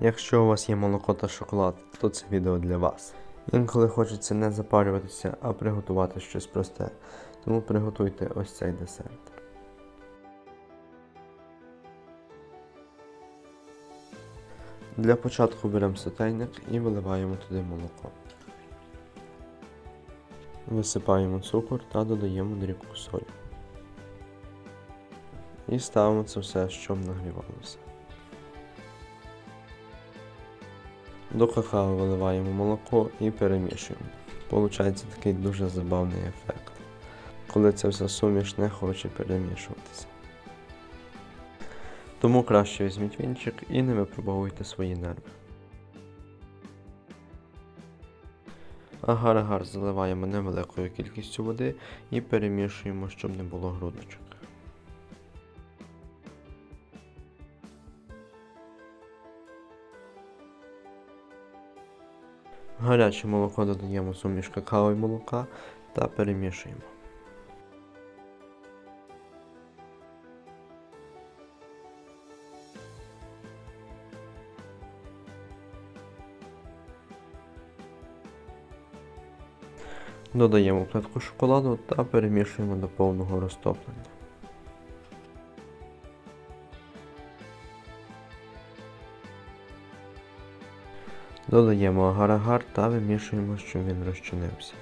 Якщо у вас є молоко та шоколад, то це відео для вас. Інколи хочеться не запарюватися, а приготувати щось просте. Тому приготуйте ось цей десерт. Для початку беремо сотейник і виливаємо туди молоко. Висипаємо цукор та додаємо дрібку солі. І ставимо це все, щоб нагрівалося. До какао виливаємо молоко і перемішуємо. Получається такий дуже забавний ефект, коли ця вся суміш не хоче перемішуватися. Тому краще візьміть вінчик і не випробовуйте свої нерви. Агар-агар заливаємо невеликою кількістю води і перемішуємо, щоб не було грудочок. Гаряче молоко додаємо суміш какао і молока та перемішуємо. Додаємо плитку шоколаду та перемішуємо до повного розтоплення. Додаємо агар-агар та вимішуємо, щоб він розчинився.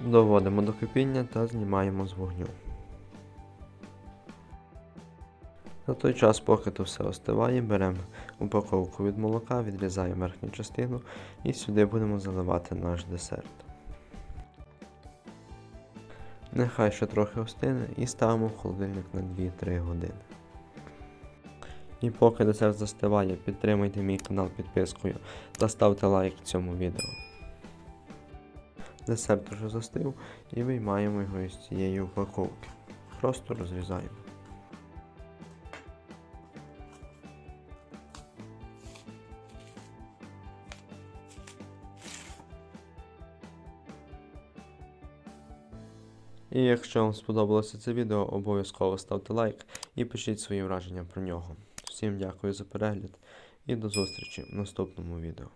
Доводимо до кипіння та знімаємо з вогню. За той час, поки то все остиває, беремо упаковку від молока, відрізаємо верхню частину і сюди будемо заливати наш десерт. Нехай ще трохи остине і ставимо в холодильник на 2-3 години. І поки десерт застиває, підтримуйте мій канал підпискою та ставте лайк цьому відео. Десерт вже застив і виймаємо його із цієї упаковки. Просто розрізаємо. І якщо вам сподобалося це відео, обов'язково ставте лайк і пишіть свої враження про нього. Всім дякую за перегляд і до зустрічі в наступному відео.